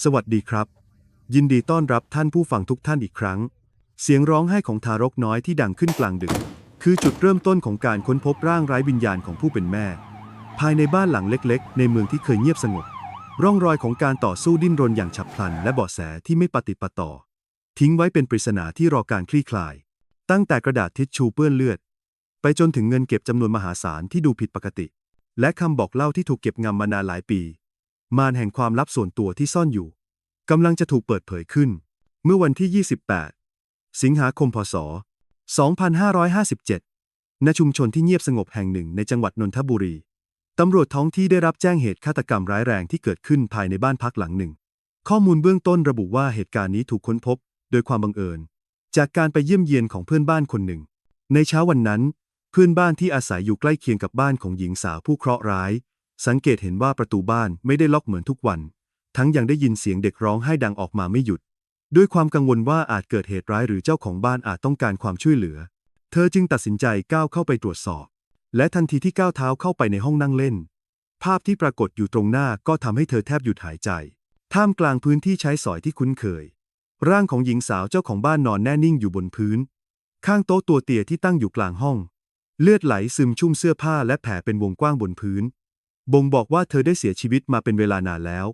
สวัสดีครับ ยินดีต้อนรับท่านผู้ฟังทุกท่านอีกครั้ง เสียงร้องไห้ของทารกน้อยที่ดังขึ้นกลางดึก คือจุดเริ่มต้นของการค้นพบร่างไร้วิญญาณของผู้เป็นแม่ ภายในบ้านหลังเล็กๆ ในเมืองที่เคยเงียบสงบ ร่องรอยของการต่อสู้ดิ้นรนอย่างฉับพลัน และเบาะแสที่ไม่ปฏิปต่อ ทิ้งไว้เป็นปริศนาที่รอการคลี่คลาย ตั้งแต่กระดาษทิชชูเปื้อนเลือด ไปจนถึงเงินเก็บจำนวนมหาศาลที่ดูผิดปกติ และคำบอกเล่าที่ถูกเก็บงำมานานหลายปี มารแห่งความลับส่วนตัวที่ซ่อนอยู่กำลังจะถูกเปิดเผยขึ้น เมื่อวันที่ 28 สิงหาคมพศ 2557 ณ ชุมชนที่เงียบสงบแห่งหนึ่งในจังหวัดนนทบุรี ตำรวจท้องที่ได้รับแจ้งเหตุฆาตกรรมร้ายแรงที่เกิดขึ้นภายในบ้านพักหลังหนึ่ง ข้อมูลเบื้องต้นระบุว่าเหตุการณ์นี้ถูกค้นพบ โดยความบังเอิญ จากการไปเยี่ยมเยียนของเพื่อนบ้านคนหนึ่ง ในเช้าวันนั้น เพื่อนบ้านที่อาศัยอยู่ใกล้เคียงกับบ้านของหญิงสาวผู้เคราะห์ร้าย สังเกตเห็นว่าประตูบ้านไม่ได้ล็อกเหมือนทุกวัน ทั้งยังได้ยินเสียงเด็กร้องไห้ดังออกมาไม่หยุด ด้วยความกังวลว่าอาจเกิดเหตุร้ายหรือเจ้าของบ้านอาจต้องการความช่วยเหลือ เธอจึงตัดสินใจก้าวเข้าไปตรวจสอบ และทันทีที่ก้าวเท้าเข้าไปในห้องนั่งเล่น ภาพที่ปรากฏอยู่ตรงหน้าก็ทำให้เธอแทบหยุดหายใจ ท่ามกลางพื้นที่ใช้สอยที่คุ้นเคย ร่างของหญิงสาวเจ้าของบ้านนอนแน่นิ่งอยู่บนพื้น ข้างโต๊ะตัวเตี่ยที่ตั้งอยู่กลางห้อง เลือดไหลซึมชุ่มเสื้อผ้าและแผลเป็นวงกว้างบนพื้น บ่งบอกว่าเธอได้เสียชีวิตมาเป็นเวลานานแล้ว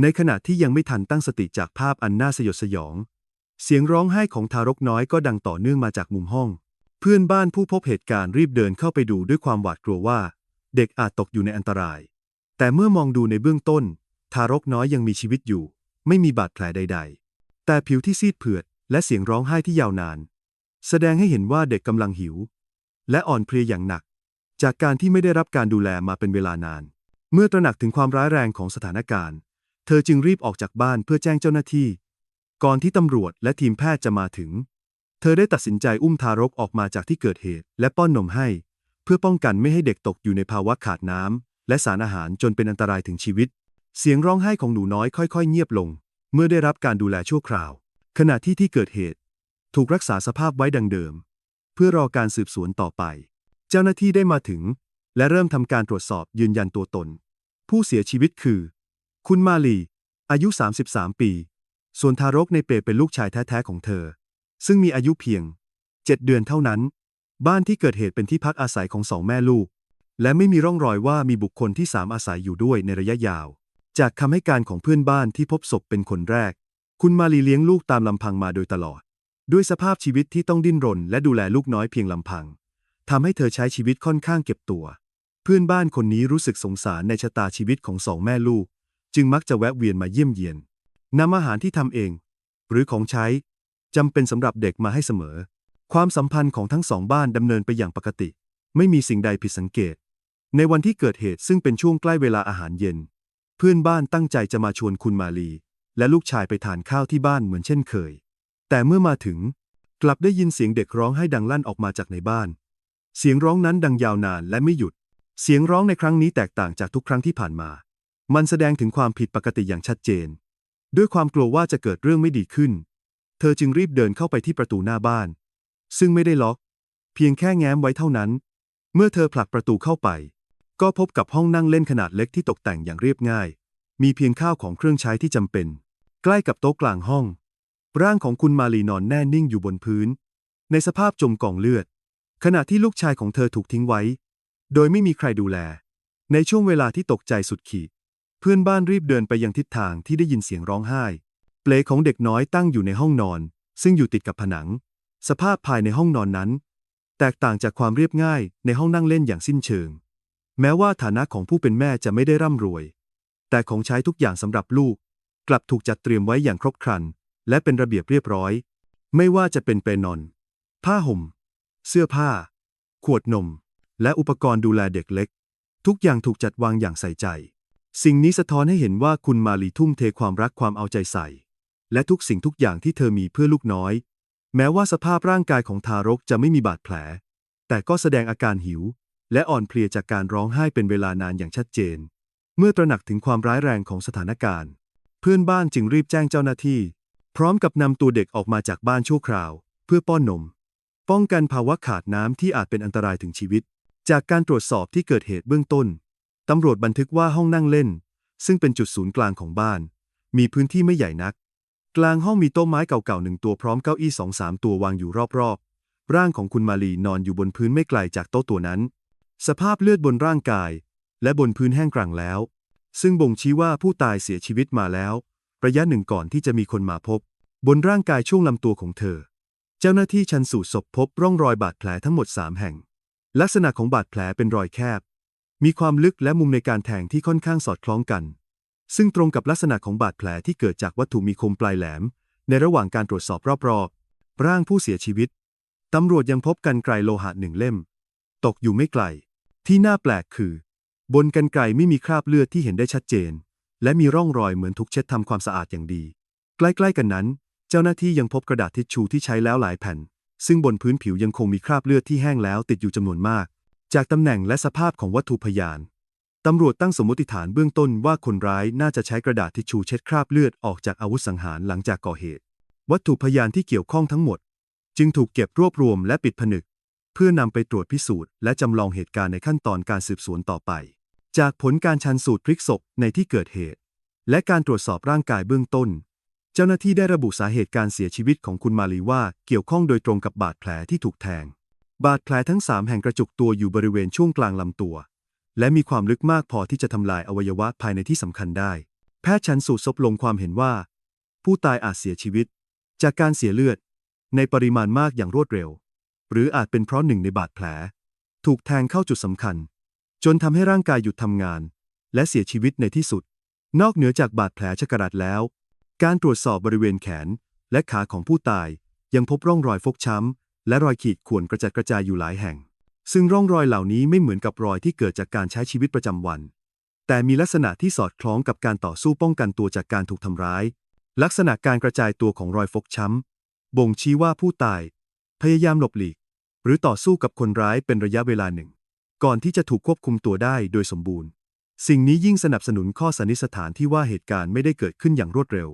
ในขณะที่ยังไม่ทันตั้งสติจากภาพอันน่าสยดสยอง เสียงร้องไห้ของทารกน้อยก็ดังต่อเนื่องมาจากมุมห้อง เพื่อนบ้านผู้พบเหตุการณ์รีบเดินเข้าไปดูด้วยความหวาดกลัวว่า เด็กอาจตกอยู่ในอันตราย แต่เมื่อมองดูในเบื้องต้น ทารกน้อยยังมีชีวิตอยู่ ไม่มีบาดแผลใด ๆ แต่ผิวที่ซีดเผือด และเสียงร้องไห้ที่ยาวนาน แสดงให้เห็นว่าเด็กกำลังหิว และอ่อนเพลียอย่างหนัก จากการที่ไม่ได้รับการดูแลมาเป็นเวลานาน เมื่อตระหนักถึงความร้ายแรงของสถานการณ์ เธอจึงรีบออกจากบ้านเพื่อแจ้งเจ้าหน้าที่ ก่อนที่ตำรวจและทีมแพทย์จะมาถึง เธอได้ตัดสินใจอุ้มทารกออกมาจากที่เกิดเหตุ และป้อนนมให้ เพื่อป้องกันไม่ให้เด็กตกอยู่ในภาวะขาดน้ำและสารอาหารจนเป็นอันตรายถึงชีวิต เสียงร้องไห้ของหนูน้อยค่อยๆ เงียบลง เมื่อได้รับการดูแลชั่วคราว ขณะที่ที่เกิดเหตุ ถูกรักษาสภาพไว้ดังเดิม เพื่อรอการสืบสวนต่อไป จ้าหน้าที่ได้มาถึง และเริ่มทำการตรวจสอบยืนยันตัวตน ผู้เสียชีวิตคือ คุณมาลี อายุ 33 ปี ส่วนทารกในเปรเป็นลูกชายแท้ๆของเธอ ซึ่งมีอายุเพียง 7 เดือนเท่านั้น บ้านที่เกิดเหตุเป็นที่พักอาศัยของสองแม่ลูก และไม่มีร่องรอยว่ามีบุคคลที่สามอาศัยอยู่ด้วยในระยะยาว จากคำให้การของเพื่อนบ้านที่พบศพเป็นคนแรก คุณมาลีเลี้ยงลูกตามลำพังมาโดยตลอด ด้วยสภาพชีวิตที่ต้องดิ้นรนและดูแลลูกน้อยเพียงลำพัง ทำให้เธอใช้ชีวิตค่อนข้างเก็บตัว เพื่อนบ้านคนนี้รู้สึกสงสารในชะตาชีวิตของสองแม่ลูก จึงมักจะแวะเวียนมาเยี่ยมเยียนนำอาหารที่ทำเอง หรือของใช้จำเป็นสำหรับเด็กมาให้เสมอ ความสัมพันธ์ของทั้งสองบ้านดำเนินไปอย่างปกติ ไม่มีสิ่งใดผิดสังเกต ในวันที่เกิดเหตุซึ่งเป็นช่วงใกล้เวลาอาหารเย็น เพื่อนบ้านตั้งใจจะมาชวนคุณมาลี และลูกชายไปทานข้าวที่บ้านเหมือนเช่นเคย แต่เมื่อมาถึง กลับได้ยินเสียงเด็กร้องให้ดังลั่นออกมาจากในบ้าน เสียงร้องนั้นดังยาวนานและไม่หยุด เสียงร้องในครั้งนี้แตกต่างจากทุกครั้งที่ผ่านมา มันแสดงถึงความผิดปกติอย่างชัดเจน ด้วยความกลัวว่าจะเกิดเรื่องไม่ดีขึ้น เธอจึงรีบเดินเข้าไปที่ประตูหน้าบ้าน ซึ่งไม่ได้ล็อก เพียงแค่แง้มไว้เท่านั้น เมื่อเธอผลักประตูเข้าไป ก็พบกับห้องนั่งเล่นขนาดเล็กที่ตกแต่งอย่างเรียบง่าย มีเพียงข้าวของเครื่องใช้ที่จำเป็น ใกล้กับโต๊ะกลางห้อง ร่างของคุณมาลีนอนแน่นิ่งอยู่บนพื้น ในสภาพจมกองเลือด ขณะที่ลูกชายของเธอถูกทิ้งไว้ โดยไม่มีใครดูแล ในช่วงเวลาที่ตกใจสุดขีด เพื่อนบ้านรีบเดินไปยังทิศทางที่ได้ยินเสียงร้องไห้ เปลของเด็กน้อยตั้งอยู่ในห้องนอน ซึ่งอยู่ติดกับผนัง สภาพภายในห้องนอนนั้น แตกต่างจากความเรียบง่ายในห้องนั่งเล่นอย่างสิ้นเชิง แม้ว่าฐานะของผู้เป็นแม่จะไม่ได้ร่ำรวย แต่ของใช้ทุกอย่างสำหรับลูก กลับถูกจัดเตรียมไว้อย่างครบครัน และเป็นระเบียบเรียบร้อย ไม่ว่าจะเป็นเปลนอน ผ้าห่ม เสื้อผ้า ขวดนม และอุปกรณ์ดูแลเด็กเล็ก ทุกอย่างถูกจัดวางอย่างใส่ใจ สิ่งนี้สะท้อนให้เห็นว่าคุณมาลีทุ่มเทความรักความเอาใจใส่ และทุกสิ่งทุกอย่างที่เธอมีเพื่อลูกน้อย แม้ว่าสภาพร่างกายของทารกจะไม่มีบาดแผล แต่ก็แสดงอาการหิว และอ่อนเพลียจากการร้องไห้เป็นเวลานานอย่างชัดเจน เมื่อตระหนักถึงความร้ายแรงของสถานการณ์ เพื่อนบ้านจึงรีบแจ้งเจ้าหน้าที่ พร้อมกับนำตัวเด็กออกมาจากบ้านชั่วคราว เพื่อป้อนนม ป้องกันภาวะขาดน้ำที่อาจเป็นอันตรายถึงชีวิต จากการตรวจสอบที่เกิดเหตุเบื้องต้น ตำรวจบันทึกว่าห้องนั่งเล่น ซึ่งเป็นจุดศูนย์กลางของบ้าน มีพื้นที่ไม่ใหญ่นัก กลางห้องมีโต๊ะไม้เก่าๆหนึ่งตัวพร้อมเก้าอี้สองสามตัววางอยู่รอบๆ ร่างของคุณมาลีนอนอยู่บนพื้นไม่ไกลจากโต๊ะตัวนั้น สภาพเลือดบนร่างกาย และบนพื้นแห้งกรังแล้ว ซึ่งบ่งชี้ว่าผู้ตายเสียชีวิตมาแล้ว ระยะหนึ่งก่อนที่จะมีคนมาพบ บนร่างกายช่วงลำตัวของเธอ เจ้าหน้าที่ชันสูตรศพพบร่องรอยบาดแผลทั้งหมด 3 แห่ง ลักษณะของบาดแผลเป็นรอยแคบ มีความลึกและมุมในการแทงที่ค่อนข้างสอดคล้องกัน ซึ่งตรงกับลักษณะของบาดแผลที่เกิดจากวัตถุมีคมปลายแหลม ในระหว่างการตรวจสอบรอบๆ ร่างผู้เสียชีวิต ตำรวจยังพบกันไกรโลหะหนึ่งเล่ม ตกอยู่ไม่ไกล ที่น่าแปลกคือ บนกันไกรไม่มีคราบเลือดที่เห็นได้ชัดเจน และมีร่องรอยเหมือนถูกเช็ดทำความสะอาดอย่างดี ใกล้ๆกันนั้น จ้าหน้าที่ยังพบกระดาษทิชชู่ที่ใช้แล้วหลายแผ่น ซึ่งบนพื้นผิวยังคงมีคราบเลือดที่แห้งแล้วติดอยู่จำนวนมาก จากตำแหน่งและสภาพของวัตถุพยานตำรวจตั้งสมมติฐานเบื้องต้นว่าคนร้ายน่าจะใช้กระดาษทิชชู่เช็ดคราบเลือดออกจากอาวุธสังหารหลังจากก่อเหตุ วัตถุพยานที่เกี่ยวข้องทั้งหมด จึงถูกเก็บรวบรวมและปิดผนึก เพื่อนำไปตรวจพิสูจน์และจำลองเหตุการณ์ในขั้นตอนการสืบสวนต่อไป จากผลการชันสูตรพลิกศพในที่เกิดเหตุ และการตรวจสอบร่างกายเบื้องต้น เจ้าหน้าที่ได้ระบุสาเหตุการเสียชีวิตของคุณมาลีว่าเกี่ยวข้องโดยตรงกับบาดแผลที่ถูกแทง บาดแผลทั้งสามแห่งกระจุกตัวอยู่บริเวณช่วงกลางลำตัว และมีความลึกมากพอที่จะทำลายอวัยวะภายในที่สำคัญได้ แพทย์ชันสูตรศพลงความเห็นว่า ผู้ตายอาจเสียชีวิต จากการเสียเลือด ในปริมาณมากอย่างรวดเร็ว หรืออาจเป็นเพราะหนึ่งในบาดแผล ถูกแทงเข้าจุดสำคัญ จนทำให้ร่างกายหยุดทำงาน และเสียชีวิตในที่สุด นอกเหนือจากบาดแผลชะกรัดแล้ว การตรวจสอบบริเวณแขน และขาของผู้ตายยังพบร่องรอยฟกช้ำ และรอยขีดข่วนกระจัดกระจายอยู่หลายแห่ง ซึ่งร่องรอยเหล่านี้ไม่เหมือนกับรอยที่เกิดจากการใช้ชีวิตประจำวัน แต่มีลักษณะที่สอดคล้องกับการต่อสู้ป้องกันตัวจากการถูกทำร้าย ลักษณะการกระจายตัวของรอยฟกช้ำ บ่งชี้ว่าผู้ตาย พยายามหลบหลีก หรือต่อสู้กับคนร้ายเป็นระยะเวลาหนึ่ง ก่อนที่จะถูกควบคุมตัวได้โดยสมบูรณ์ สิ่งนี้ยิ่งสนับสนุนข้อสันนิษฐานที่ว่าเหตุการณ์ไม่ได้เกิดขึ้นอย่างรวดเร็ว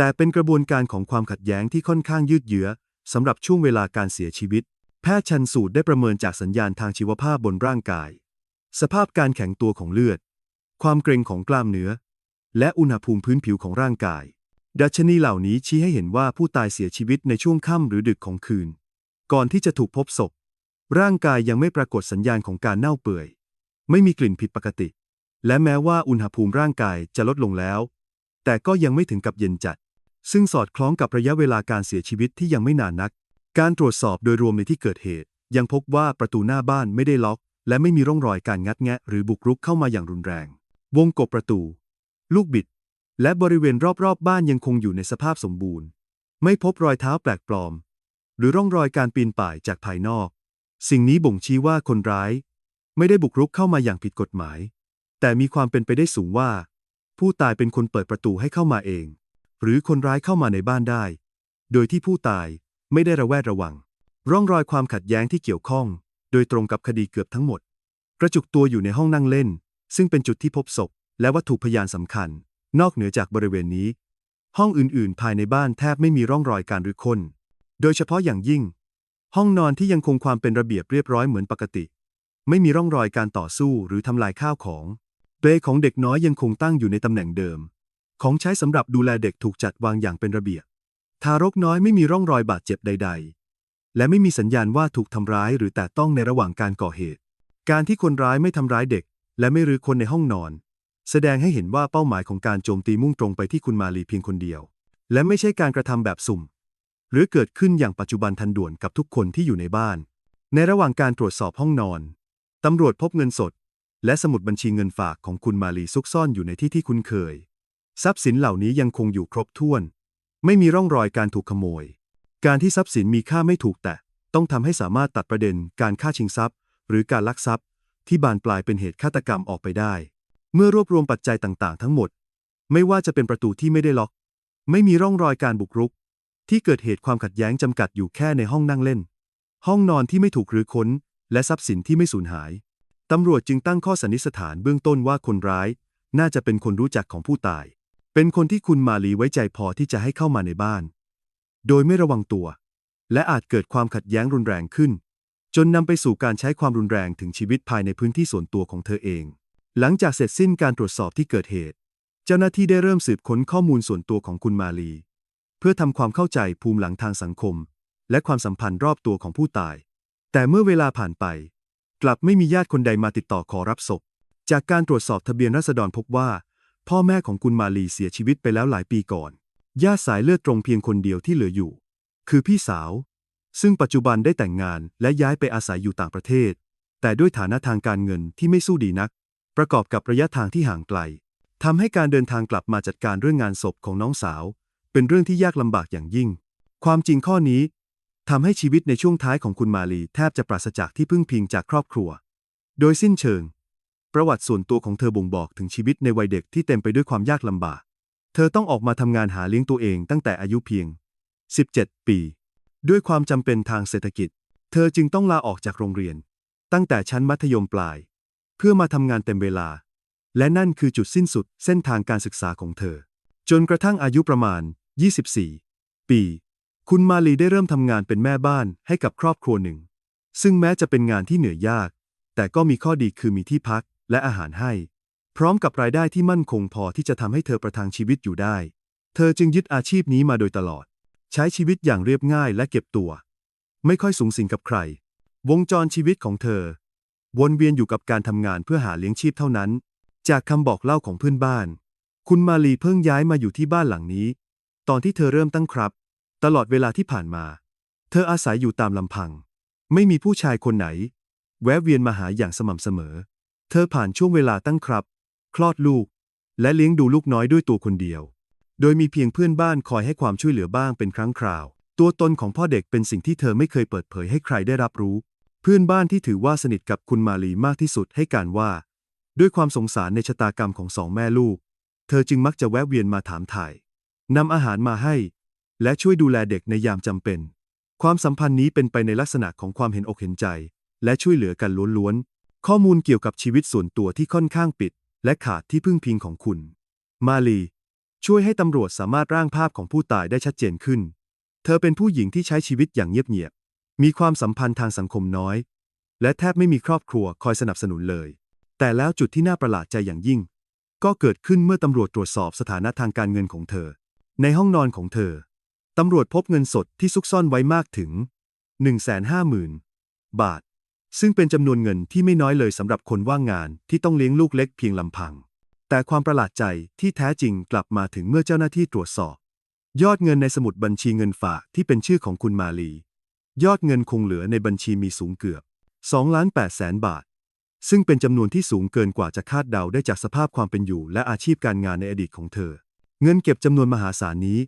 แต่เป็นกระบวนการของความขัดแย้งที่ค่อนข้างยืดเยื้อสำหรับช่วงเวลาการเสียชีวิต แพทย์ชันสูตรได้ประเมินจากสัญญาณทางชีวภาพบนร่างกาย สภาพการแข็งตัวของเลือด ความเกร็งของกล้ามเนื้อ และอุณหภูมิพื้นผิวของร่างกาย ดัชนีเหล่านี้ชี้ให้เห็นว่าผู้ตายเสียชีวิตในช่วงค่ำหรือดึกของคืน ก่อนที่จะถูกพบศพ ร่างกายยังไม่ปรากฏสัญญาณของการเน่าเปื่อย ไม่มีกลิ่นผิดปกติ และแม้ว่าอุณหภูมิร่างกายจะลดลงแล้ว แต่ก็ยังไม่ถึงกับเย็นจัด ซึ่งสอดคล้องกับระยะเวลาการเสียชีวิตที่ยังไม่นานนัก การตรวจสอบโดยรวมในที่เกิดเหตุ ยังพบว่าประตูหน้าบ้านไม่ได้ล็อก และไม่มีร่องรอยการงัดแงะ หรือบุกรุกเข้ามาอย่างรุนแรง วงกบประตู ลูกบิด และบริเวณรอบๆบบ้านยังคงอยู่ในสภาพสมบูรณ์ ไม่พบรอยเท้าแปลกปลอม หรือร่องรอยการปีนป่ายจากภายนอก สิ่งนี้บ่งชี้ว่าคนร้าย ไม่ได้บุกรุกเข้ามาอย่างผิดกฎหมาย แต่มีความเป็นไปได้สูงว่า ผู้ตายเป็นคนเปิดประตูให้เข้ามาเอง หรือคนร้ายเข้ามาในบ้านได้ โดยที่ผู้ตายไม่ได้ระแวดระวัง ร่องรอยความขัดแย้งที่เกี่ยวข้อง โดยตรงกับคดีเกือบทั้งหมด กระจุกตัวอยู่ในห้องนั่งเล่น ซึ่งเป็นจุดที่พบศพ และวัตถุพยานสำคัญ นอกเหนือจากบริเวณนี้ ห้องอื่นๆ ภายในบ้านแทบไม่มีร่องรอยการรื้อค้น โดยเฉพาะอย่างยิ่ง ห้องนอนที่ยังคงความเป็นระเบียบเรียบร้อยเหมือนปกติ ไม่มีร่องรอยการต่อสู้หรือทำลายข้าวของเปลของเด็กน้อยยังคงตั้งอยู่ในตำแหน่งเดิม ของใช้สำหรับดูแลเด็กถูกจัดวางอย่างเป็นระเบียบ ทารกน้อยไม่มีร่องรอยบาดเจ็บใด ๆ และไม่มีสัญญาณว่าถูกทำร้ายหรือแตะต้องในระหว่างการก่อเหตุ การที่คนร้ายไม่ทำร้ายเด็ก และไม่รื้อคนในห้องนอน แสดงให้เห็นว่าเป้าหมายของการโจมตีมุ่งตรงไปที่คุณมาลีเพียงคนเดียว และไม่ใช่การกระทำแบบสุ่ม หรือเกิดขึ้นอย่างปัจจุบันทันด่วนกับทุกคนที่อยู่ในบ้าน ในระหว่างการตรวจสอบห้องนอนตำรวจพบเงินสด และสมุดบัญชีเงินฝากของคุณมาลีซุกซ่อนอยู่ในที่ที่คุ้นเคย ทรัพย์สินเหล่านี้ยังคงอยู่ครบถ้วน ไม่มีร่องรอยการถูกขโมย การที่ทรัพย์สินมีค่าไม่ถูกแตะ ต้องทำให้สามารถตัดประเด็นการฆ่าชิงทรัพย์ หรือการลักทรัพย์ ที่บานปลายเป็นเหตุฆาตกรรมออกไปได้ เมื่อรวบรวมปัจจัยต่างๆ ทั้งหมด ไม่ว่าจะเป็นประตูที่ไม่ได้ล็อก ไม่มีร่องรอยการบุกรุก ที่เกิดเหตุความขัดแย้งจำกัดอยู่แค่ในห้องนั่งเล่น ห้องนอนที่ไม่ถูกรื้อค้น และทรัพย์สินที่ไม่สูญหายตำรวจจึงตั้งข้อสันนิษฐานเบื้องต้นว่าคนร้าย น่าจะเป็นคนรู้จักของผู้ตาย เป็นคนที่คุณมาลีไว้ใจพอที่จะให้เข้ามาในบ้าน โดยไม่ระวังตัว และอาจเกิดความขัดแย้งรุนแรงขึ้น จนนำไปสู่การใช้ความรุนแรงถึงชีวิตภายในพื้นที่ส่วนตัวของเธอเอง หลังจากเสร็จสิ้นการตรวจสอบที่เกิดเหตุ เจ้าหน้าที่ได้เริ่มสืบค้นข้อมูลส่วนตัวของคุณมาลี เพื่อทำความเข้าใจภูมิหลังทางสังคม และความสัมพันธ์รอบตัวของผู้ตาย แต่เมื่อเวลาผ่านไป กลับไม่มีญาติคนใดมาติดต่อขอรับศพ จากการตรวจสอบทะเบียนราษฎรพบว่า พ่อแม่ของคุณมาลีเสียชีวิตไปแล้วหลายปีก่อน ญาติสายเลือดตรงเพียงคนเดียวที่เหลืออยู่ คือพี่สาว ซึ่งปัจจุบันได้แต่งงานและย้ายไปอาศัยอยู่ต่างประเทศ แต่ด้วยฐานะทางการเงินที่ไม่สู้ดีนัก ประกอบกับระยะทางที่ห่างไกลทำให้การเดินทางกลับมาจัดการเรื่องงานศพของน้องสาว เป็นเรื่องที่ยากลำบากอย่างยิ่ง ความจริงข้อนี้ทำให้ชีวิตในช่วงท้ายของคุณมาลีแทบจะปราศจากที่พึ่งพิงจากครอบครัว โดยสิ้นเชิง ประวัติส่วนตัวของเธอบ่งบอกถึงชีวิตในวัยเด็กที่เต็มไปด้วยความยากลำบาก เธอต้องออกมาทำงานหาเลี้ยงตัวเองตั้งแต่อายุเพียง 17 ปี ด้วยความจำเป็นทางเศรษฐกิจ เธอจึงต้องลาออกจากโรงเรียน ตั้งแต่ชั้นมัธยมปลาย เพื่อมาทำงานเต็มเวลา และนั่นคือจุดสิ้นสุดเส้นทางการศึกษาของเธอ จนกระทั่งอายุประมาณ 24 ปี คุณมาลีได้เริ่มทำงานเป็นแม่บ้านให้กับครอบครัวหนึ่ง ซึ่งแม้จะเป็นงานที่เหนื่อยยากแต่ก็มีข้อดีคือมีที่พัก และอาหารให้ พร้อมกับรายได้ที่มั่นคงพอที่จะทำให้เธอประทังชีวิตอยู่ได้ เธอจึงยึดอาชีพนี้มาโดยตลอด ใช้ชีวิตอย่างเรียบง่ายและเก็บตัว ไม่ค่อยสูงสิงกับใคร วงจรชีวิตของเธอ วนเวียนอยู่กับการทำงานเพื่อหาเลี้ยงชีพเท่านั้น จากคำบอกเล่าของเพื่อนบ้าน คุณมาลีเพิ่งย้ายมาอยู่ที่บ้านหลังนี้ ตอนที่เธอเริ่มตั้งครับ ตลอดเวลาที่ผ่านมา เธออาศัยอยู่ตามลำพัง ไม่มีผู้ชายคนไหน แวะเวียนมาหาอย่างสม่ำเสมอ เธอผ่านช่วงเวลาตั้งครับ คลอดลูก และเลี้ยงดูลูกน้อยด้วยตัวคนเดียว โดยมีเพียงเพื่อนบ้านคอยให้ความช่วยเหลือบ้างเป็นครั้งคราว ตัวตนของพ่อเด็กเป็นสิ่งที่เธอไม่เคยเปิดเผยให้ใครได้รับรู้ เพื่อนบ้านที่ถือว่าสนิทกับคุณมาลีมากที่สุดให้การว่า ด้วยความสงสารในชะตากรรมของสองแม่ลูก เธอจึงมักจะแวะเวียนมาถามถ่ายนำอาหารมาให้ และช่วยดูแลเด็กในยามจำเป็น ความสัมพันธ์นี้เป็นไปในลักษณะของความเห็นอกเห็นใจ และช่วยเหลือกันล้วน ข้อมูลเกี่ยวกับชีวิตส่วนตัวที่ค่อนข้างปิด และขาดที่พึ่งพิงของคุณ มาลี ช่วยให้ตำรวจสามารถร่างภาพของผู้ตายได้ชัดเจนขึ้น เธอเป็นผู้หญิงที่ใช้ชีวิตอย่างเงียบๆ มีความสัมพันธ์ทางสังคมน้อย และแทบไม่มีครอบครัวคอยสนับสนุนเลย แต่แล้วจุดที่น่าประหลาดใจอย่างยิ่ง ก็เกิดขึ้นเมื่อตำรวจตรวจสอบสถานะทางการเงินของเธอ ในห้องนอนของเธอ ตำรวจพบเงินสดที่ซุกซ่อนไว้มากถึง 150,000 บาท ซึ่งเป็นจำนวนเงินที่ไม่น้อยเลยสำหรับคนว่างงานที่ต้องเลี้ยงลูกเล็กเพียงลำพัง แต่ความประหลาดใจที่แท้จริงกลับมาถึงเมื่อเจ้าหน้าที่ตรวจสอบ ยอดเงินในสมุดบัญชีเงินฝากที่เป็นชื่อของคุณมาลี ยอดเงินคงเหลือในบัญชีมีสูงเกือบ2ล้าน8แสนบาท ซึ่งเป็นจำนวนที่สูงเกินกว่าจะคาดเดาได้จากสภาพความเป็นอยู่และอาชีพการงานในอดีตของเธอ เงินเก็บจำนวนมหาศาลนี้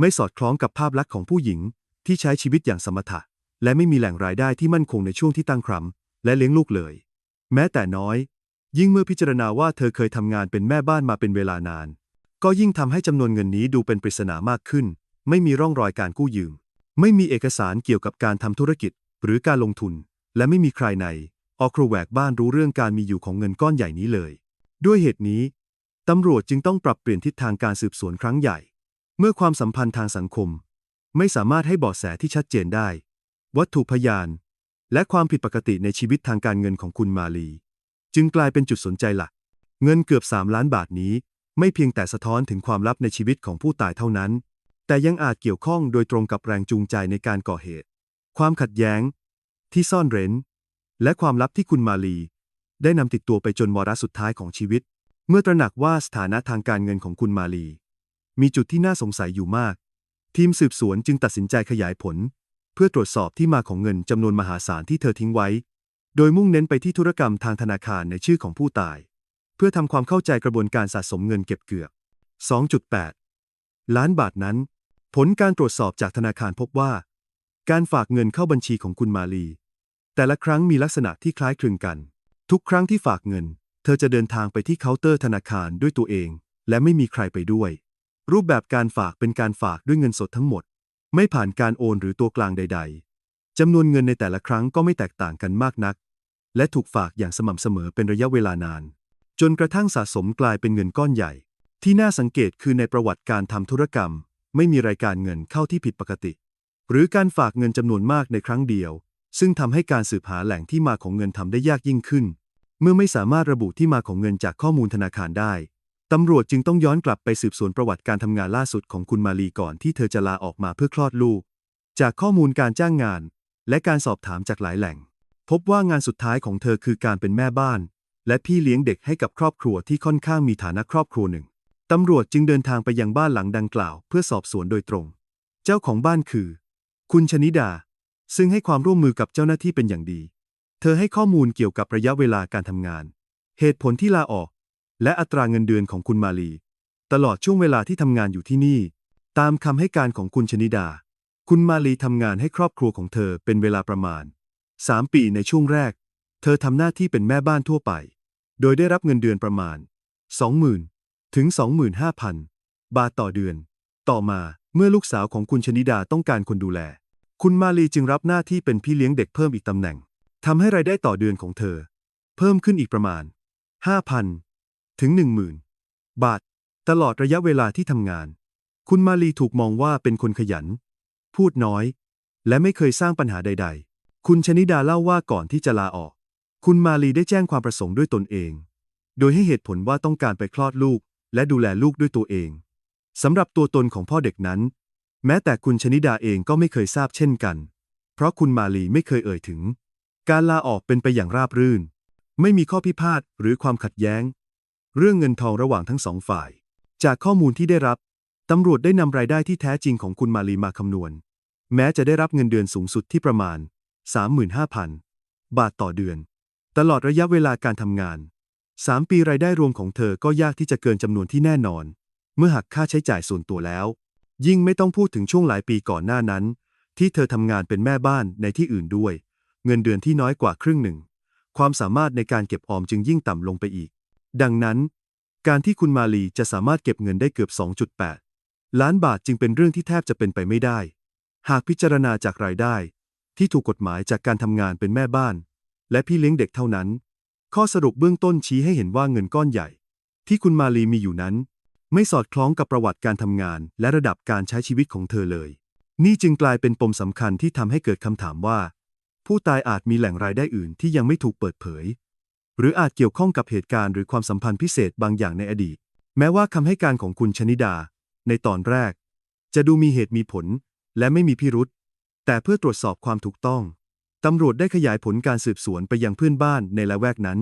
ไม่สอดคล้องกับภาพลักษณ์ของผู้หญิงที่ใช้ชีวิตอย่างสมถะ และไม่มีแหล่งรายได้ที่มั่นคงในช่วงที่ตั้งครรภ์และเลี้ยงลูกเลย แม้แต่น้อย ยิ่งเมื่อพิจารณาว่าเธอเคยทำงานเป็นแม่บ้านมาเป็นเวลานาน ก็ยิ่งทำให้จำนวนเงินนี้ดูเป็นปริศนามากขึ้น ไม่มีร่องรอยการกู้ยืม ไม่มีเอกสารเกี่ยวกับการทำธุรกิจ หรือการลงทุน และไม่มีใครในออครแวกบ้านรู้เรื่องการมีอยู่ของเงินก้อนใหญ่นี้เลย ด้วยเหตุนี้ตำรวจจึงต้องปรับเปลี่ยนทิศทางการสืบสวนครั้งใหญ่ เมื่อความสัมพันธ์ทางสังคม ไม่สามารถให้เบาะแสที่ชัดเจนได้ วัตถุพยาน และความผิดปกติในชีวิตทางการเงินของคุณมาลี จึงกลายเป็นจุดสนใจหลัก เงินเกือบ 3 ล้านบาทนี้ ไม่เพียงแต่สะท้อนถึงความลับในชีวิตของผู้ตายเท่านั้น แต่ยังอาจเกี่ยวข้องโดยตรงกับแรงจูงใจในการก่อเหตุ ความขัดแย้ง ที่ซ่อนเร้น และความลับที่คุณมาลี ได้นำติดตัวไปจนวาระสุดท้ายของชีวิต เมื่อตระหนักว่าสถานะทางการเงินของคุณมาลี มีจุดที่น่าสงสัยอยู่มาก ทีมสืบสวนจึงตัดสินใจขยายผล เพื่อตรวจสอบที่มาของเงินจำนวนมหาศาลที่เธอทิ้งไว้ โดยมุ่งเน้นไปที่ธุรกรรมทางธนาคารในชื่อของผู้ตาย เพื่อทำความเข้าใจกระบวนการสะสมเงินเก็บเกือบ 2.8 ล้านบาทนั้น ผลการตรวจสอบจากธนาคารพบว่า การฝากเงินเข้าบัญชีของคุณมาลี แต่ละครั้งมีลักษณะที่คล้ายคลึงกัน ทุกครั้งที่ฝากเงิน เธอจะเดินทางไปที่เคาน์เตอร์ธนาคารด้วยตัวเอง และไม่มีใครไปด้วย รูปแบบการฝากเป็นการฝากด้วยเงินสดทั้งหมด ไม่ผ่านการโอนหรือตัวกลางใด ๆ จำนวนเงินในแต่ละครั้งก็ไม่แตกต่างกันมากนัก และถูกฝากอย่างสม่ำเสมอเป็นระยะเวลานาน จนกระทั่งสะสมกลายเป็นเงินก้อนใหญ่ ที่น่าสังเกตคือในประวัติการทำธุรกรรม ไม่มีรายการเงินเข้าที่ผิดปกติ หรือการฝากเงินจำนวนมากในครั้งเดียว ซึ่งทำให้การสืบหาแหล่งที่มาของเงินทำได้ยากยิ่งขึ้น เมื่อไม่สามารถระบุที่มาของเงินจากข้อมูลธนาคารได้ ตำรวจจึงต้องย้อนกลับไปสืบสวนประวัติการทำงานล่าสุดของคุณมาลีก่อนที่เธอจะลาออกมาเพื่อคลอดลูก จากข้อมูลการจ้างงาน และการสอบถามจากหลายแหล่ง พบว่างานสุดท้ายของเธอคือการเป็นแม่บ้าน และพี่เลี้ยงเด็กให้กับครอบครัวที่ค่อนข้างมีฐานะครอบครัวหนึ่ง ตำรวจจึงเดินทางไปยังบ้านหลังดังกล่าว เพื่อสอบสวนโดยตรง เจ้าของบ้านคือ คุณชนิดา ซึ่งให้ความร่วมมือกับเจ้าหน้าที่เป็นอย่างดี เธอให้ข้อมูลเกี่ยวกับระยะเวลาการทำงาน เหตุผลที่ลาออก และอัตราเงินเดือนของคุณมาลี ตลอดช่วงเวลาที่ทำงานอยู่ที่นี่ ตามคำให้การของคุณชนิดา คุณมาลีทำงานให้ครอบครัวของเธอเป็นเวลาประมาณ 3 ปีในช่วงแรก เธอทำหน้าที่เป็นแม่บ้านทั่วไป โดยได้รับเงินเดือนประมาณ 20,000 ถึง 25,000 บาทต่อเดือน ต่อมาเมื่อลูกสาวของคุณชนิดาต้องการคนดูแล คุณมาลีจึงรับหน้าที่เป็นพี่เลี้ยงเด็กเพิ่มอีกตำแหน่งทำให้รายได้ต่อเดือนของเธอ เพิ่มขึ้นอีกประมาณ 5,000 ถึง 10,000 บาท ตลอดระยะเวลาที่ทำงาน คุณมาลีถูกมองว่าเป็นคนขยัน พูดน้อย และไม่เคยสร้างปัญหาใด ๆ คุณชนิดาเล่าว่าก่อนที่จะลาออก คุณมาลีได้แจ้งความประสงค์ด้วยตนเอง โดยให้เหตุผลว่าต้องการไปคลอดลูก และดูแลลูกด้วยตัวเองสำหรับตัวตนของพ่อเด็กนั้น แม้แต่คุณชนิดาเองก็ไม่เคยทราบเช่นกัน เพราะคุณมาลีไม่เคยเอ่ยถึง การลาออกเป็นไปอย่างราบรื่น ไม่มีข้อพิพาทหรือความขัดแย้ง เรื่องเงินทองระหว่างทั้งสองฝ่าย จากข้อมูลที่ได้รับ ตำรวจได้นำรายได้ที่แท้จริงของคุณมาลีมาคำนวณ แม้จะได้รับเงินเดือนสูงสุดที่ประมาณ 35,000 บาทต่อเดือน ตลอดระยะเวลาการทำงาน 3 ปีรายได้รวมของเธอก็ยากที่จะเกินจำนวนที่แน่นอน เมื่อหักค่าใช้จ่ายส่วนตัวแล้ว ยิ่งไม่ต้องพูดถึงช่วงหลายปีก่อนหน้านั้น ที่เธอทำงานเป็นแม่บ้านในที่อื่นด้วย เงินเดือนที่น้อยกว่าครึ่งหนึ่ง ความสามารถในการเก็บออมจึงยิ่งต่ำลงไปอีก ดังนั้น การที่คุณมาลีจะสามารถเก็บเงินได้เกือบ 2.8 ล้านบาทจึงเป็นเรื่องที่แทบจะเป็นไปไม่ได้ หากพิจารณาจากรายได้ ที่ถูกกฎหมายจากการทำงานเป็นแม่บ้าน และพี่เลี้ยงเด็กเท่านั้น ข้อสรุปเบื้องต้นชี้ให้เห็นว่าเงินก้อนใหญ่ ที่คุณมาลีมีอยู่นั้น ไม่สอดคล้องกับประวัติการทำงาน และระดับการใช้ชีวิตของเธอเลย นี่จึงกลายเป็นปมสำคัญที่ทำให้เกิดคำถามว่า ผู้ตายอาจมีแหล่งรายได้อื่นที่ยังไม่ถูกเปิดเผย หรืออาจเกี่ยวข้องกับเหตุการณ์หรือความสัมพันธ์พิเศษบางอย่างในอดีต แม้ว่าคำให้การของคุณชนิดา ในตอนแรก จะดูมีเหตุมีผล และไม่มีพิรุษแต่เพื่อตรวจสอบความถูกต้อง ตำรวจได้ขยายผลการสืบสวนไปยังเพื่อนบ้านในละแวกนั้น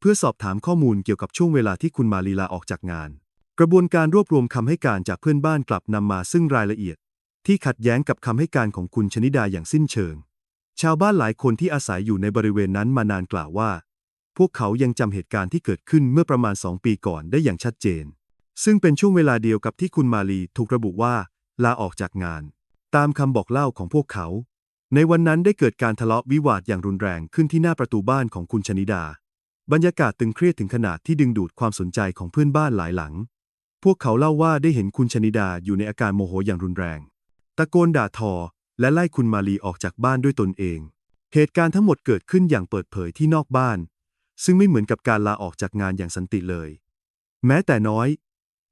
เพื่อสอบถามข้อมูลเกี่ยวกับช่วงเวลาที่คุณมาลีลาออกจากงาน กระบวนการรวบรวมคำให้การจากเพื่อนบ้านกลับนำมาซึ่งรายละเอียด ที่ขัดแย้งกับคำให้การของคุณชนิดาอย่างสิ้นเชิง ชาวบ้านหลายคนที่อาศัยอยู่ในบริเวณนั้นมานานกล่าวว่า พวกเขายังจำเหตุการณ์ที่เกิดขึ้นเมื่อประมาณสองปีก่อนได้อย่างชัดเจน ซึ่งเป็นช่วงเวลาเดียวกับที่คุณมาลีถูกระบุว่า ลาออกจากงาน ตามคำบอกเล่าของพวกเขา ในวันนั้นได้เกิดการทะเลาะวิวาทอย่างรุนแรงขึ้นที่หน้าประตูบ้านของคุณชนิดา บรรยากาศตึงเครียดถึงขนาดที่ดึงดูดความสนใจของเพื่อนบ้านหลายหลัง พวกเขาเล่าว่าได้เห็นคุณชนิดาอยู่ในอาการโมโหอย่างรุนแรง ตะโกนด่าทอ และไล่คุณมาลีออกจากบ้านด้วยตนเอง เหตุการณ์ทั้งหมดเกิดขึ้นอย่างเปิดเผยที่นอกบ้าน ซึ่งไม่เหมือนกับการลาออกจากงานอย่างสันติเลย แม้แต่น้อย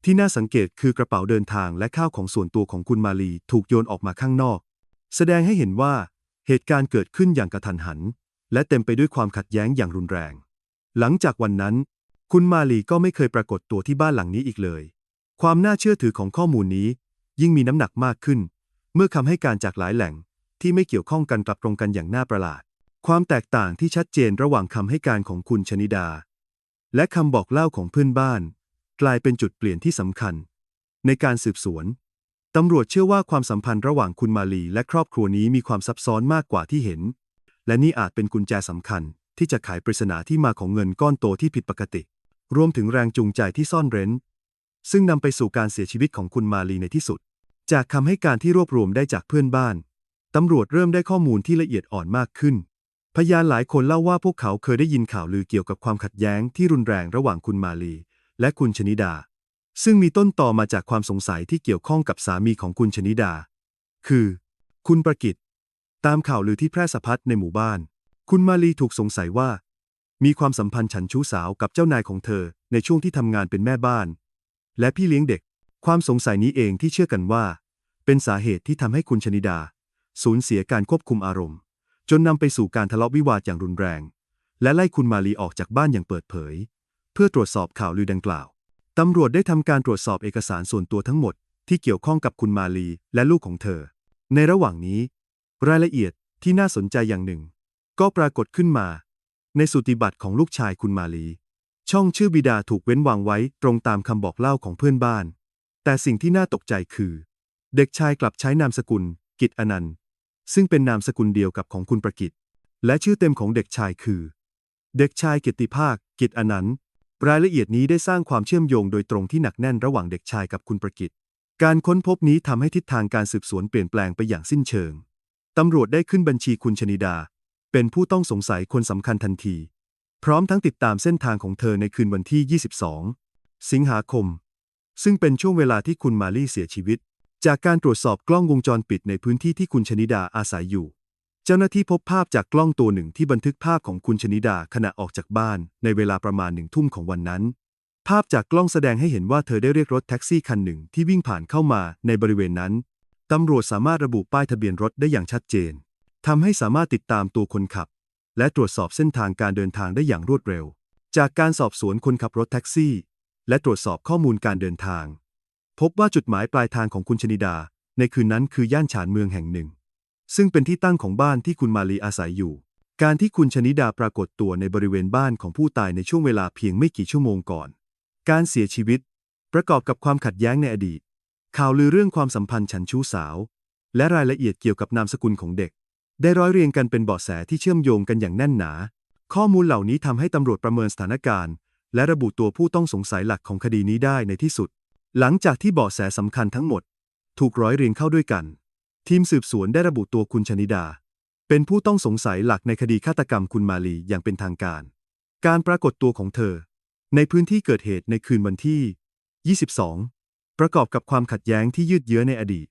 ที่น่าสังเกตคือกระเป๋าเดินทางและข้าวของส่วนตัวของคุณมาลีถูกโยนออกมาข้างนอก แสดงให้เห็นว่าเหตุการณ์เกิดขึ้นอย่างกระทันหัน และเต็มไปด้วยความขัดแย้งอย่างรุนแรง หลังจากวันนั้น คุณมาลีก็ไม่เคยปรากฏตัวที่บ้านหลังนี้อีกเลย ความน่าเชื่อถือของข้อมูลนี้ ยิ่งมีน้ำหนักมากขึ้น เมื่อคำให้การจากหลายแหล่งที่ไม่เกี่ยวข้องกันกลับตรงกันอย่างน่าประหลาด ความแตกต่างที่ชัดเจนระหว่างคำให้การของคุณชนิดา และคำบอกเล่าของเพื่อนบ้าน กลายเป็นจุดเปลี่ยนที่สำคัญ ในการสืบสวนตำรวจเชื่อว่าความสัมพันธ์ระหว่างคุณมาลีและครอบครัวนี้มีความซับซ้อนมากกว่าที่เห็น และนี่อาจเป็นกุญแจสำคัญ ที่จะไขปริศนาที่มาของเงินก้อนโตที่ผิดปกติ รวมถึงแรงจูงใจที่ซ่อนเร้น ซึ่งนำไปสู่การเสียชีวิตของคุณมาลีในที่สุด จากคำให้การที่รวบรวมได้จากเพื่อนบ้านตำรวจเริ่มได้ข้อมูลที่ละเอียดอ่อนมากขึ้น พยานหลายคนเล่าว่าพวกเขาเคยได้ยินข่าวลือเกี่ยวกับความขัดแย้งที่รุนแรงระหว่างคุณมาลี และคุณชนิดา ซึ่งมีต้นต่อมาจากความสงสัยที่เกี่ยวข้องกับสามีของคุณชนิดา คือ คุณประกิตตามข่าวลือที่แพร่สะพัดในหมู่บ้าน คุณมาลีถูกสงสัยว่า มีความสัมพันธ์ฉันชู้สาวกับเจ้านายของเธอในช่วงที่ทำงานเป็นแม่บ้าน และพี่เลี้ยงเด็ก ความสงสัยนี้เองที่เชื่อกันว่า เป็นสาเหตุที่ทำให้คุณชนิดา สูญเสียการควบคุมอารมณ์ จนนำไปสู่การทะเลาะวิวาทอย่างรุนแรง และไล่คุณมาลีออกจากบ้านอย่างเปิดเผย เพื่อตรวจสอบข่าวลือดังกล่าวตำรวจได้ทำการตรวจสอบเอกสารส่วนตัวทั้งหมดที่เกี่ยวข้องกับคุณมาลีและลูกของเธอ ในระหว่างนี้ รายละเอียดที่น่าสนใจอย่างหนึ่ง ก็ปรากฏขึ้นมา ในสุติบัตรของลูกชายคุณมาลี ช่องชื่อบิดาถูกเว้นวางไว้ตรงตามคำบอกเล่าของเพื่อนบ้าน แต่สิ่งที่น่าตกใจคือ เด็กชายกลับใช้นามสกุล กิตอนันต์ ซึ่งเป็นนามสกุลเดียวกับของคุณประกิต และชื่อเต็มของเด็กชายคือ เด็กชายกิติภาค กิตอนันต์ รายละเอียดนี้ได้สร้างความเชื่อมโยงโดยตรงที่หนักแน่นระหว่างเด็กชายกับคุณประกิต การค้นพบนี้ทำให้ทิศทางการสืบสวนเปลี่ยนแปลงไปอย่างสิ้นเชิงตำรวจได้ขึ้นบัญชีคุณชนิดา เป็นผู้ต้องสงสัยคนสำคัญทันที พร้อมทั้งติดตามเส้นทางของเธอในคืนวันที่ 22 สิงหาคม ซึ่งเป็นช่วงเวลาที่คุณมาลี่เสียชีวิต จากการตรวจสอบกล้องวงจรปิดในพื้นที่ที่คุณชนิดาอาศัยอยู่ เจ้าหน้าที่พบภาพจากกล้องตัวหนึ่งที่บันทึกภาพของคุณชนิดาขณะออกจากบ้านในเวลาประมาณหนึ่งทุ่มของวันนั้น ภาพจากกล้องแสดงให้เห็นว่าเธอได้เรียกรถแท็กซี่คันหนึ่งที่วิ่งผ่านเข้ามาในบริเวณนั้น ตำรวจสามารถระบุป้ายทะเบียนรถได้อย่างชัดเจนทำให้สามารถติดตามตัวคนขับ และตรวจสอบเส้นทางการเดินทางได้อย่างรวดเร็ว จากการสอบสวนคนขับรถแท็กซี่ และตรวจสอบข้อมูลการเดินทาง พบว่าจุดหมายปลายทางของคุณชนิดา ในคืนนั้นคือย่านฉานเมืองแห่งหนึ่ง ซึ่งเป็นที่ตั้งของบ้านที่คุณมาลีอาศัยอยู่ การที่คุณชนิดาปรากฏตัวในบริเวณบ้านของผู้ตายในช่วงเวลาเพียงไม่กี่ชั่วโมงก่อน การเสียชีวิต ประกอบกับความขัดแย้งในอดีต ข่าวลือเรื่องความสัมพันธ์ฉันชู้สาว และรายละเอียดเกี่ยวกับนามสกุลของเด็ก ได้ร้อยเรียงกันเป็นเบาะแสที่เชื่อมโยงกันอย่างแน่นหนา ข้อมูลเหล่านี้ทำให้ตำรวจประเมินสถานการณ์ และระบุตัวผู้ต้องสงสัยหลักของคดีนี้ได้ในที่สุด หลังจากที่เบาะแสสำคัญทั้งหมด ถูกร้อยเรียงเข้าด้วยกัน ทีมสืบสวนได้ระบุตัวคุณชนิดา เป็นผู้ต้องสงสัยหลักในคดีฆาตกรรมคุณมาลีอย่างเป็นทางการ การปรากฏตัวของเธอ ในพื้นที่เกิดเหตุในคืนวันที่ 22 ประกอบกับความขัดแย้งที่ยืดเยื้อในอดีต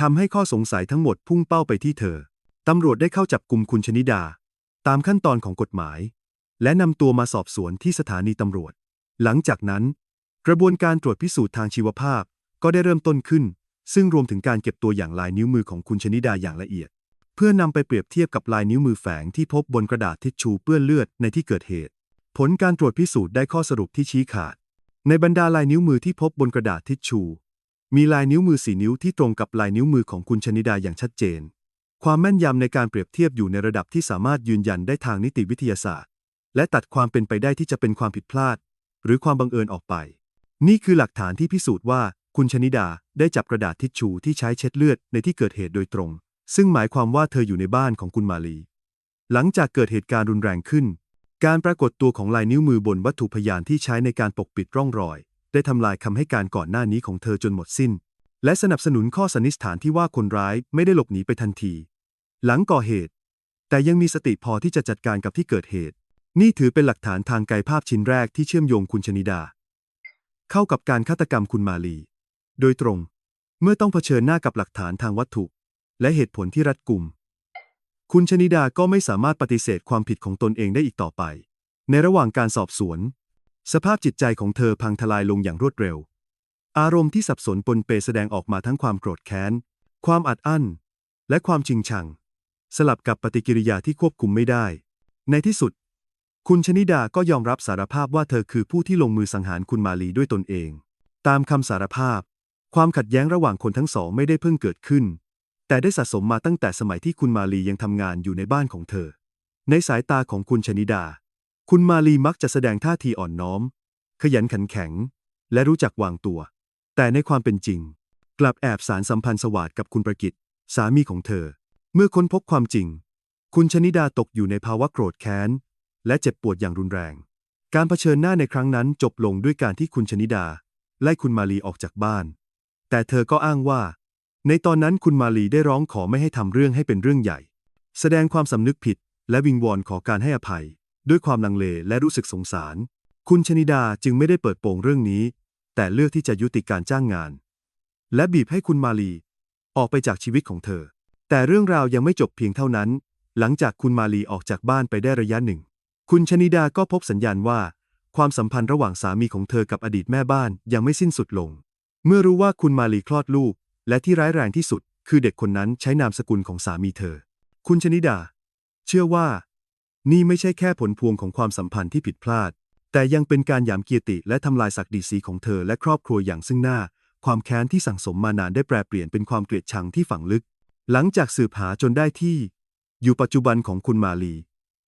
ทำให้ข้อสงสัยทั้งหมดพุ่งเป้าไปที่เธอตำรวจได้เข้าจับกลุ่มคุณชนิดา ตามขั้นตอนของกฎหมาย และนำตัวมาสอบสวนที่สถานีตำรวจ หลังจากนั้น กระบวนการตรวจพิสูจน์ทางชีวภาพก็ได้เริ่มต้นขึ้น ซึ่งรวมถึงการเก็บตัวอย่างลายนิ้วมือของคุณชนิดาอย่างละเอียด เพื่อนำไปเปรียบเทียบกับลายนิ้วมือแฝงที่พบบนกระดาษทิชชู่เปื้อนเลือดในที่เกิดเหตุ ผลการตรวจพิสูจน์ได้ข้อสรุปที่ชี้ขาด ในบรรดาลายนิ้วมือที่พบบนกระดาษทิชชู่มีลายนิ้วมือสี่นิ้วที่ตรงกับลายนิ้วมือของคุณชนิดาอย่างชัดเจน ความแม่นยำในการเปรียบเทียบอยู่ในระดับที่สามารถยืนยันได้ทางนิติวิทยาศาสตร์ และตัดความเป็นไปได้ที่จะเป็นความผิดพลาด หรือความบังเอิญออกไป นี่คือหลักฐานที่พิสูจน์ว่าคุณชนิดาได้จับกระดาษทิชชู่ที่ใช้เช็ดเลือดในที่เกิดเหตุโดยตรง ซึ่งหมายความว่าเธออยู่ในบ้านของคุณมาลี หลังจากเกิดเหตุการณ์รุนแรงขึ้น การปรากฏตัวของลายนิ้วมือบนวัตถุพยานที่ใช้ในการปกปิดร่องรอย ได้ทำลายคำให้การก่อนหน้านี้ของเธอจนหมดสิ้น และสนับสนุนข้อสันนิษฐานที่ว่าคนร้ายไม่ได้หลบหนีไปทันที หลังก่อเหตุ แต่ยังมีสติพอที่จะจัดการกับที่เกิดเหตุ นี่ถือเป็นหลักฐานทางกายภาพชิ้นแรกที่เชื่อมโยงคุณชนิดา เข้ากับการฆาตกรรมคุณมาลี โดยตรง เมื่อต้องเผชิญหน้ากับหลักฐานทางวัตถุ และเหตุผลที่รัดกุม คุณชนิดาก็ไม่สามารถปฏิเสธความผิดของตนเองได้อีกต่อไป ในระหว่างการสอบสวน สภาพจิตใจของเธอพังทลายลงอย่างรวดเร็ว อารมณ์ที่สับสนปนเปแสดงออกมาทั้งความโกรธแค้น ความอัดอั้น และความชิงชัง สลับกับปฏิกิริยาที่ควบคุมไม่ได้ ในที่สุด คุณชนิดาก็ยอมรับสารภาพว่าเธอคือผู้ที่ลงมือสังหารคุณมาลีด้วยตนเอง ตามคำสารภาพ ความขัดแย้งระหว่างคนทั้งสองไม่ได้เพิ่งเกิดขึ้น แต่ได้สะสมมาตั้งแต่สมัยที่คุณมาลียังทำงานอยู่ในบ้านของเธอ ในสายตาของคุณชนิดา คุณมาลีมักจะแสดงท่าทีอ่อนน้อม ขยันขันแข็ง และรู้จักวางตัว แต่ในความเป็นจริง กลับแอบสารสัมพันธ์สวาดกับคุณประกิตสามีของเธอ เมื่อค้นพบความจริง คุณชนิดาตกอยู่ในภาวะโกรธแค้น และเจ็บปวดอย่างรุนแรง การเผชิญหน้าในครั้งนั้นจบลงด้วยการที่คุณชนิดา ไล่คุณมาลีออกจากบ้าน แต่เธอก็อ้างว่า ในตอนนั้นคุณมาลีได้ร้องขอไม่ให้ทำเรื่องให้เป็นเรื่องใหญ่ แสดงความสำนึกผิด และวิงวอนขอการให้อภัย ด้วยความลังเลและรู้สึกสงสาร คุณชนิดาจึงไม่ได้เปิดโปงเรื่องนี้ แต่เลือกที่จะยุติการจ้างงาน และบีบให้คุณมาลี ออกไปจากชีวิตของเธอ แต่เรื่องราวยังไม่จบเพียงเท่านั้น หลังจากคุณมาลีออกจากบ้านไปได้ระยะหนึ่ง คุณชนิดาก็พบสัญญาณว่า ความสัมพันธ์ระหว่างสามีของเธอกับอดีตแม่บ้านยังไม่สิ้นสุดลง เมื่อรู้ว่าคุณมาลีคลอดลูก และที่ร้ายแรงที่สุด คือเด็กคนนั้นใช้นามสกุลของสามีเธอ คุณชนิดา เชื่อว่า นี่ไม่ใช่แค่ผลพวงของความสัมพันธ์ที่ผิดพลาด แต่ยังเป็นการหยามเกียรติและทำลายศักดิ์ศรีของเธอและครอบครัวอย่างซึ่งหน้า ความแค้นที่สั่งสมมานานได้แปรเปลี่ยนเป็นความเกลียดชังที่ฝังลึก หลังจากสืบหาจนได้ที่ อยู่ปัจจุบันของคุณมาลี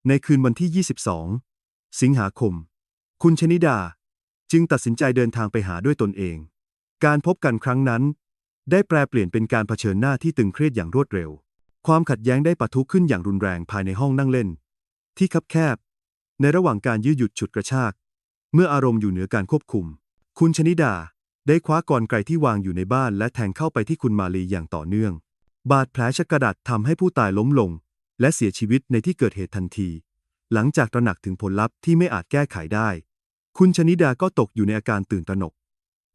ในคืนวันที่ 22 สิงหาคม คุณชนิดา จึงตัดสินใจเดินทางไปหาด้วยตนเอง การพบกันครั้งนั้น ได้แปลเปลี่ยนเป็นการเผชิญหน้าที่ตึงเครียดอย่างรวดเร็ว ความขัดแย้งได้ปะทุขึ้นอย่างรุนแรงภายในห้องนั่งเล่น ที่คับแคบ ในระหว่างการยืดหยุดฉุดกระชาก เมื่ออารมณ์อยู่เหนือการควบคุม คุณชนิดาได้คว้ากรไกรที่วางอยู่ในบ้านและแทงเข้าไปที่คุณมาลีอย่างต่อเนื่อง บาดแผลชะกระดัดทำให้ผู้ตายล้มลง และเสียชีวิตในที่เกิดเหตุทันที หลังจากตระหนักถึงผลลัพธ์ที่ไม่อาจแก้ไขได้ คุณชนิดาก็ตกอยู่ในอาการตื่นตระหนก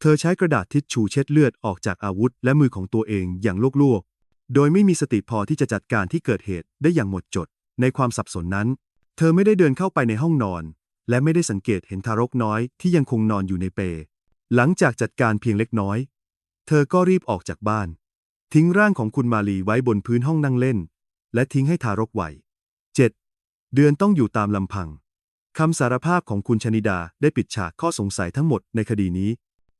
เธอใช้กระดาษทิชชูเช็ดเลือดออกจากอาวุธและมือของตัวเองอย่างลวกๆ โดยไม่มีสติพอที่จะจัดการที่เกิดเหตุได้อย่างหมดจด ในความสับสนนั้น เธอไม่ได้เดินเข้าไปในห้องนอน และไม่ได้สังเกตเห็นทารกน้อยที่ยังคงนอนอยู่ในเปหลังจากจัดการเพียงเล็กน้อย เธอก็รีบออกจากบ้าน ทิ้งร่างของคุณมาลีไว้บนพื้นห้องนั่งเล่น และทิ้งให้ทารกวัย 7. เดือนต้องอยู่ตามลำพังคำสารภาพของคุณชนิดาได้ปิดฉากข้อสงสัยทั้งหมดในคดีนี้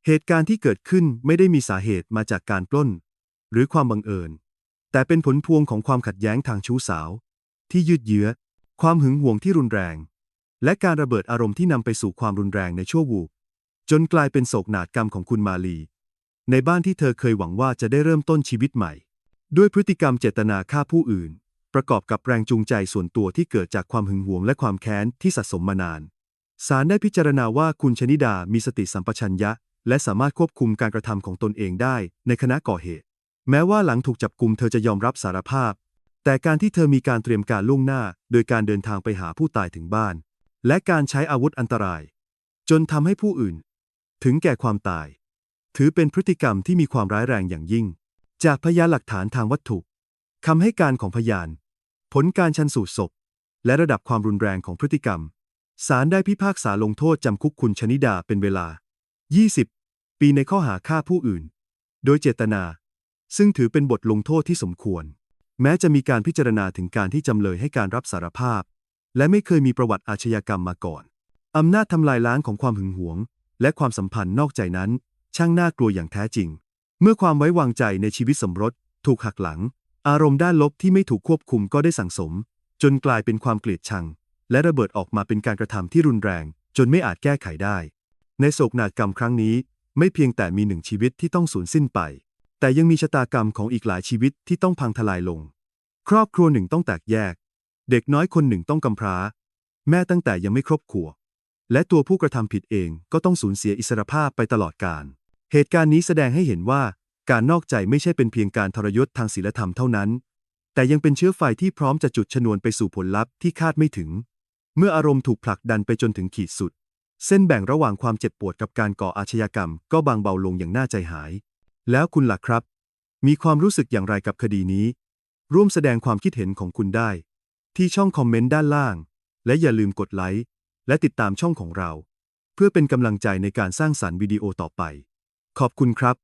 เหตุการณ์ที่เกิดขึ้นไม่ได้มีสาเหตุมาจากการปล้น หรือความบังเอิญ แต่เป็นผลพวงของความขัดแย้งทางชู้สาว ที่ยืดเยื้อ ความหึงหวงที่รุนแรง และการระเบิดอารมณ์ที่นำไปสู่ความรุนแรงในชั่ววูบจนกลายเป็นโศกนาฏกรรมของคุณมาลี ในบ้านที่เธอเคยหวังว่าจะได้เริ่มต้นชีวิตใหม่ ด้วยพฤติกรรมเจตนาฆ่าผู้อื่น ประกอบกับแรงจูงใจส่วนตัวที่เกิดจากความหึงหวงและความแค้นที่สะสมมานาน ศาลได้พิจารณาว่าคุณชนิดามีสติสัมปชัญญะ และสามารถควบคุมการกระทำของตนเองได้ในขณะก่อเหตุ แม้ว่าหลังถูกจับกุมเธอจะยอมรับสารภาพ แต่การที่เธอมีการเตรียมการล่วงหน้า โดยการเดินทางไปหาผู้ตายถึงบ้าน และการใช้อาวุธอันตราย จนทำให้ผู้อื่น ถึงแก่ความตาย ถือเป็นพฤติกรรมที่มีความร้ายแรงอย่างยิ่ง จากพยานหลักฐานทางวัตถุคำให้การของพยาน ผลการชันสูตรศพ และระดับความรุนแรงของพฤติกรรม ศาลได้พิพากษาลงโทษจำคุกคุณชนิดาเป็นเวลา 20 ปีในข้อหาฆ่าผู้อื่น โดยเจตนา ซึ่งถือเป็นบทลงโทษที่สมควร แม้จะมีการพิจารณาถึงการที่จำเลยให้การรับสารภาพ และไม่เคยมีประวัติอาชญากรรมมาก่อน อำนาจทำลายล้างของความหึงหวง และความสัมพันธ์นอกใจนั้น ช่างน่ากลัวอย่างแท้จริง เมื่อความไว้วางใจในชีวิตสมรสถูกหักหลัง อารมณ์ด้านลบที่ไม่ถูกควบคุมก็ได้สั่งสม จนกลายเป็นความเกลียดชัง และระเบิดออกมาเป็นการกระทำที่รุนแรง จนไม่อาจแก้ไขได้ ในโศกนาฏกรรมครั้งนี้ ไม่เพียงแต่มีหนึ่งชีวิตที่ต้องสูญสิ้นไป แต่ยังมีชะตากรรมของอีกหลายชีวิตที่ต้องพังทลายลง ครอบครัวหนึ่งต้องแตกแยก เด็กน้อยคนหนึ่งต้องกำพร้า แม่ตั้งแต่ยังไม่ครบขวบและตัวผู้กระทำผิดเองก็ต้องสูญเสียอิสรภาพไปตลอดกาลเหตุการณ์นี้แสดงให้เห็นว่า การนอกใจไม่ใช่เป็นเพียงการทรยศทางศีลธรรมเท่านั้น แต่ยังเป็นเชื้อไฟที่พร้อมจะจุดชนวนไปสู่ผลลัพธ์ที่คาดไม่ถึง เมื่ออารมณ์ถูกผลักดันไปจนถึงขีดสุด เส้นแบ่งระหว่างความเจ็บปวดกับการก่ออาชญากรรม ก็บางเบาลงอย่างน่าใจหาย แล้วคุณล่ะครับ มีความรู้สึกอย่างไรกับคดีนี้ ร่วมแสดงความคิดเห็นของคุณได้ ที่ช่องคอมเมนต์ด้านล่าง และอย่าลืมกดไลค์และติดตามช่องของเรา เพื่อเป็นกำลังใจในการสร้างสรรค์วิดีโอต่อไป ขอบคุณครับ